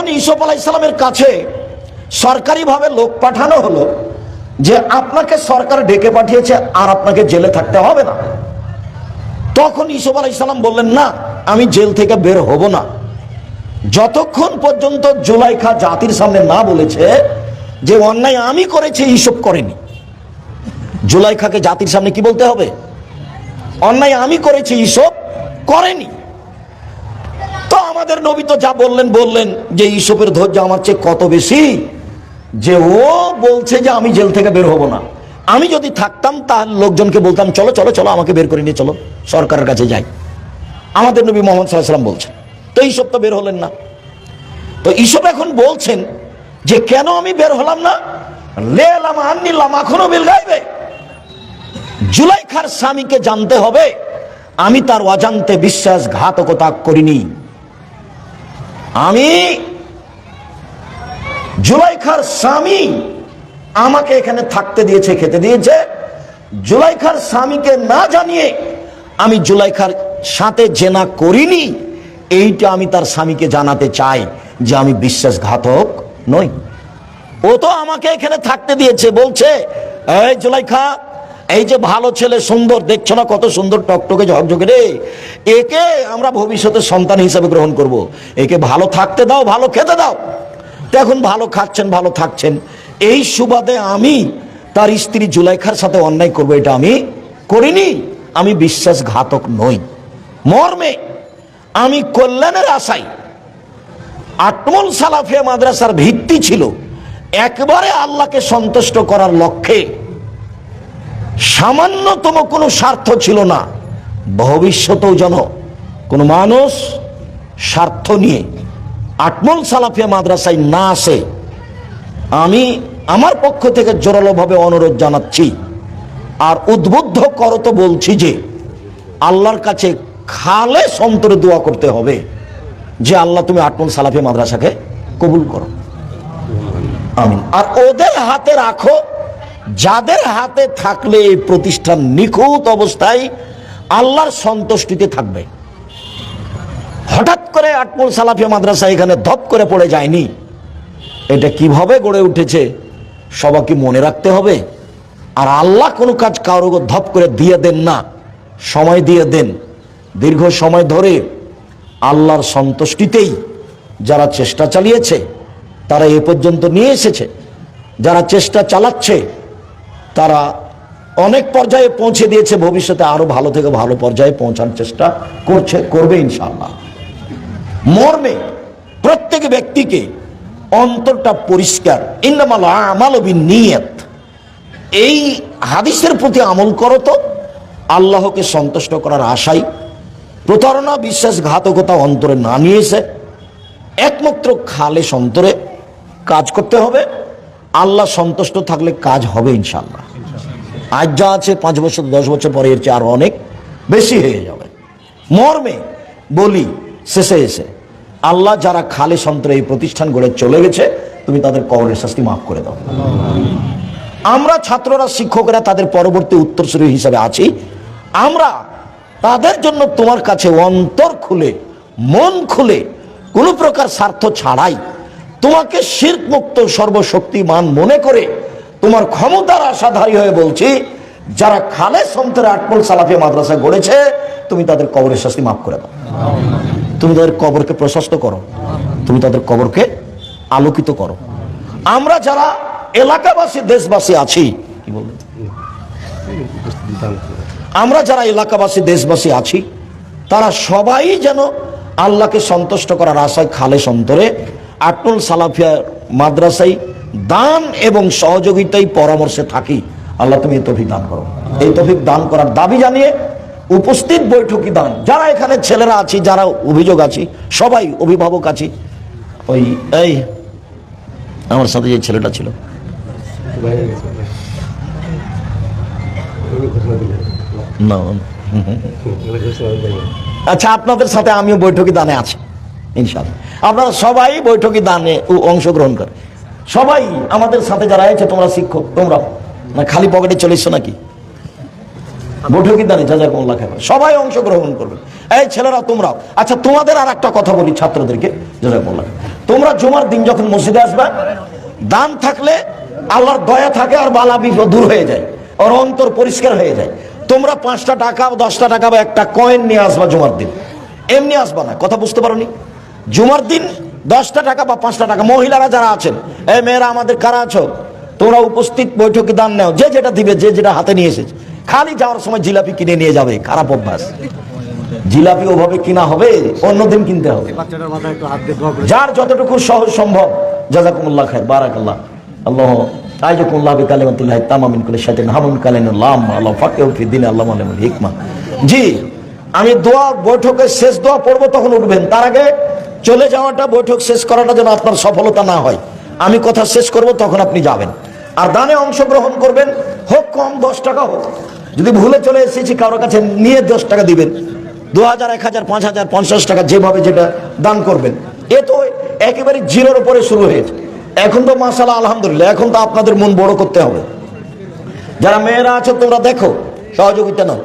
তখন ইসুফ আলাইসালামের কাছে সরকারিভাবে লোক পাঠানো হলো যে আপনাকে সরকার ডেকে পাঠিয়েছে আর আপনাকে জেলে থাকতে হবে না, তখন ইসুফ আলাইসালাম বললেন, না, আমি জেল থেকে বের হব না। যতক্ষণ পর্যন্ত জুলাইখা জাতির সামনে না বলেছে যে অন্যায় আমি করেছি ইসব করেনি। জুলাইখাকে জাতির সামনে কি বলতে হবে? অন্যায় আমি করেছি ইসব করেনি। আমাদের নবী তো যা বললেন বললেন যে ইসবের ধৈর্য আমার চেয়ে কত বেশি? যে ও বলছে যে আমি জেল থেকে বের হব না। আমি যদি থাকতাম, তাহলে লোকজনকে বলতাম, চলো চলো চলো, আমাকে বের করে নিয়ে চলো, সরকারের কাছে যাই। আমাদের নবী মোহাম্মদ সাল্লাহ সাল্লাম বলছেন। তো এইসব তো বের হলেন না। তো এইসব এখন বলছেন যে, কেন আমি বের হলাম না? লেলাম এখনও বেল গাইবে জুলাইখার স্বামীকে জানতে হবে। আমি তার অজান্তে বিশ্বাসঘাতকতা করিনি। আমি জুলাইখার স্বামী আমাকে এখানে থাকতে দিয়েছে, খেতে দিয়েছে। জুলাইখার স্বামীকে না জানিয়ে আমি জুলাইখার সাথে জেনা করিনি, এইটা আমি তার স্বামীকে জানাতে চাই যে আমি বিশ্বাসঘাতক নই। ও তো আমাকে এখানে থাকতে দিয়েছে, বলছে, এই জুলাইখা এই যে ভালো ছেলে, সুন্দর, দেখছ না কত সুন্দর টকটকে ঝকঝকে রে? একে আমরা ভবিষ্যতে সন্তান হিসাবে গ্রহণ করব। একে ভালো থাকতে দাও, ভালো খেতে দাও। এখন ভালো খাচ্ছেন, ভালো থাকছেন। এই সুবাদে আমি তার স্ত্রী জুলাইখার সাথে অন্যায় করব, এটা আমি করিনি। আমি বিশ্বাসঘাতক নই। মর্মে আমি কল্যাণের আশায় আটমল সালাফিয়া মাদ্রাসার ভিত্তি ছিল, একবারে আল্লাহকে সন্তুষ্ট করার লক্ষ্যে সামান্যতম কোনো স্বার্থ ছিল না। ভবিষ্যতেও যেন কোনো মানুষ স্বার্থ নিয়ে আটমল সালাফিয়া মাদ্রাসায় না আসে, আমি আমার পক্ষ থেকে জোরালোভাবে অনুরোধ জানাচ্ছি আর উদ্বুদ্ধ করত বলছি যে, আল্লাহর কাছে খালে সন্তরে দোয়া করতে হবে যে, আল্লাহ তুমি আটমল সালাফিয়া মাদ্রাসাকে কবুল করো। আর ওদের হাতে রাখো যাদের হাতে থাকলে এই প্রতিষ্ঠান নিখুঁত অবস্থায় আল্লাহর সন্তুষ্টিতে থাকবে। হঠাৎ করে আটমল সালাফিয়া মাদ্রাসা এখানে ধপ করে পড়ে যায়নি। এটা কীভাবে গড়ে উঠেছে সবাইকে মনে রাখতে হবে? আর আল্লাহ কোনো কাজ কারও ধপ করে দিয়ে দেন না, সময় দিয়ে দেন। দীর্ঘ সময় ধরে আল্লাহর সন্তুষ্টিতেই যারা চেষ্টা চালিয়েছে, তারা এ পর্যন্ত নিয়ে এসেছে। যারা চেষ্টা চালাচ্ছে তারা অনেক পর্যায়ে পৌঁছে দিয়েছে, ভবিষ্যতে আরও ভালো থেকে ভালো পর্যায়ে পৌঁছানোর চেষ্টা করছে, করবে ইনশাল্লাহ মর্মে প্রত্যেক ব্যক্তিকে অন্তরটা পরিষ্কার। ইন্দামাল আমাল নিয়ত এই হাদিসের প্রতি আমল করো তো, আল্লাহকে সন্তুষ্ট করার আশাই। প্রতারণা, বিশ্বাসঘাতকতা অন্তরে না নিয়েছে একমাত্র খালে অন্তরে কাজ করতে হবে। আল্লাহ সন্তুষ্ট থাকলে কাজ হবে ইনশাল্লাহ আজ যা আছে পাঁচ বছর, দশ বছর পরে এর চেয়ে আরও অনেক বেশি হয়ে যাবে। মর্মে বলি, শেষে এসে, আল্লাহ যারা খালে সন্তরে এই প্রতিষ্ঠান গড়ে চলে গেছে, তুমি তাদের কবরের শাস্তি মাফ করে দাও। আমরা ছাত্ররা, শিক্ষকরা তাদের পরবর্তী উত্তরসূরি হিসাবে আছি। আমরা তাদের জন্য তোমার কাছে অন্তর খুলে, মন খুলে কোনো প্রকার স্বার্থ ছাড়াই তোমাকে শির্ক মুক্ত সর্বশক্তিমান মনে করে তোমার ক্ষমতার আশাধারী হয়ে বলছি, যারা খালে সন্তরে আটপল সালাফি মাদ্রাসা গড়েছে, তুমি তাদের কবরের শাস্তি মাফ করে দাও। তুমি তাদের কবরকে প্রশস্ত করো। তুমি তাদের কবরকে আলোকিত করো। আমরা যারা এলাকাবাসী, দেশবাসী আছি, কি বলবেন আমরা যারা এলাকাবাসী, দেশবাসী আছি, তারা সবাই যেন আল্লাহকে সন্তুষ্ট করার আশায় খালে সন্তরে আটল সালাফিয়া মাদ্রাসায় দান এবং সহযোগিতায় পরামর্শে থাকি। আল্লাহ তুমি এই তফিক দান করো। এই তফিক দান করার দাবি জানিয়ে উপস্থিত বৈঠকি দান। যারা এখানে ছেলেরা আছি, যারা অভিযোগ আছি, সবাই অভিভাবক আছি। ওই, এই, আমার সাথে যে ছেলেটা ছিল। না। আচ্ছা আপনাদের সাথে আমিও বৈঠকি দানে আছি। ইনশাল্লাহ আপনারা সবাই বৈঠকি দানে অংশগ্রহণ করে সবাই আমাদের সাথে যারা আছে, তোমরা শিক্ষক, তোমরা। না, খালি পকেটে চলে এসছো নাকি? বৈঠকি দানে যা যা মোল্লা খাবে সবাই অংশগ্রহণ করবে এই ছেলেরা, তোমরাও। আচ্ছা তোমাদের আর একটা কথা বলি ছাত্রদেরকে যা যা মোল্লা তোমরা জুমার দিন যখন মসজিদে আসবে, দান থাকলে আল্লাহর দয়া থাকে আর বালা বিপদ দূর হয়ে যায়। ওর অন্তর পরিষ্কার হয়ে যায়। তোমরা পাঁচটা টাকা, দশটা টাকা বা একটা কয়েন নিয়ে আসবা জুমার দিন। এমনি আসবা না, কথা বুঝতে পারোনি? জুমার দিন দশটা টাকা বা পাঁচটা টাকা মহিলারা যারা আছেন এই মেয়েরা আমাদের কারা আছো? তোমরা উপস্থিত বৈঠকে দান নাও যে যেটা দিবে যে যেটা হাতে নিয়ে এসেছে। খালি যাওয়ার সময় জিলাপি কিনে নিয়ে যাবে খারাপ অভ্যাস। জিলাপি ওভাবে কিনা হবে অন্যদিন কিনতে হবে। যার যতটুকু সহজ সম্ভব জাজাকুমুল্লাহ খায় বারাকাল্লাহ। আল্লাহ আইজাকুল্লাহ বিকালিমাতুল্লাহ তামামিন কুল্লি শাইতান হামুন কালাইনুল্লাহ আল্লাহ ফাকিহু ফি দ্বীন আল্লাহ হিকমা। জি আমি দোয়া বৈঠকের শেষ দোয়া পড়ব তখন উঠবেন। তার আগে চলে যাওয়াটা বৈঠক শেষ করাটা যেন আপনার সফলতা না হয়। আমি কথা শেষ করব, তখন আপনি যাবেন। আর দানে অংশগ্রহণ করবেন, হোক কম দশ টাকা হোক। যদি ভুলে চলে এসেছি কারোর কাছে নিয়ে দশ টাকা দিবেন। দু হাজার, এক হাজার, পাঁচ হাজার, পঞ্চাশ টাকা যেভাবে যেটা দান করবেন। এ তো একেবারে জিরোর উপরে শুরু হয়েছে এখন তো মাসালা আলহামদুলিল্লাহ, এখন তো আপনাদের মন বড় করতে হবে। যারা মেয়েরা আছে, তোমরা দেখো, সহযোগিতা নাও।